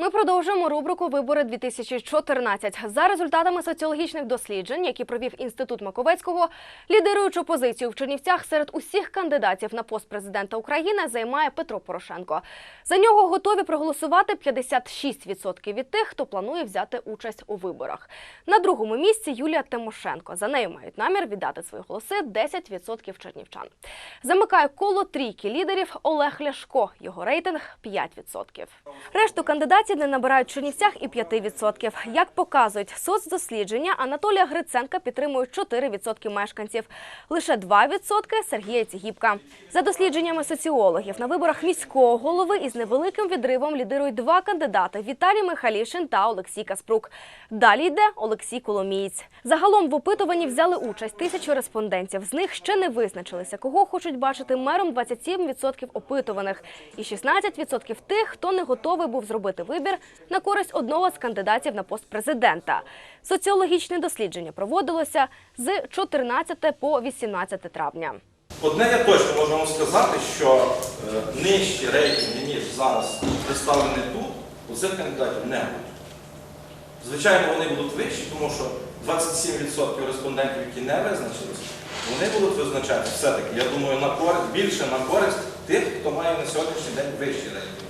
Ми продовжуємо рубрику Вибори 2014 За результатами соціологічних досліджень, які провів інститут Маковецького, лідируючу позицію в Чернівцях серед усіх кандидатів на пост президента України займає Петро Порошенко. За нього готові проголосувати 56% від тих, хто планує взяти участь у виборах. На другому місці Юлія Тимошенко. За нею мають намір віддати свої голоси 10% чернівчан. Замикає коло трійки лідерів Олег Ляшко. Його рейтинг 5%. Решту кандидатів не набирають в Чернівцях і 5%. Як показують соцдослідження, Анатолія Гриценка підтримують 4% мешканців. Лише 2% Сергія Цігіпка. За дослідженнями соціологів, на виборах міського голови із невеликим відривом лідирують два кандидати – Віталій Михалішин та Олексій Каспрук. Далі йде Олексій Коломієць. Загалом в опитуванні взяли участь тисячу респондентів. З них ще не визначилися, кого хочуть бачити мером 27% опитуваних і 16% тих, хто не готовий був зробити вибір на користь одного з кандидатів на пост президента. Соціологічне дослідження проводилося з 14 по 18 травня. Одне я точно можу вам сказати, що е, нижчі рейтинги, ніж зараз представлені тут, у цих кандидатів не будуть. Звичайно, вони будуть вищі, тому що 27% респондентів, які не визначилися, вони будуть визначати все-таки, я думаю, на користь, більше на користь тих, хто має на сьогоднішній день вищі рейтинги.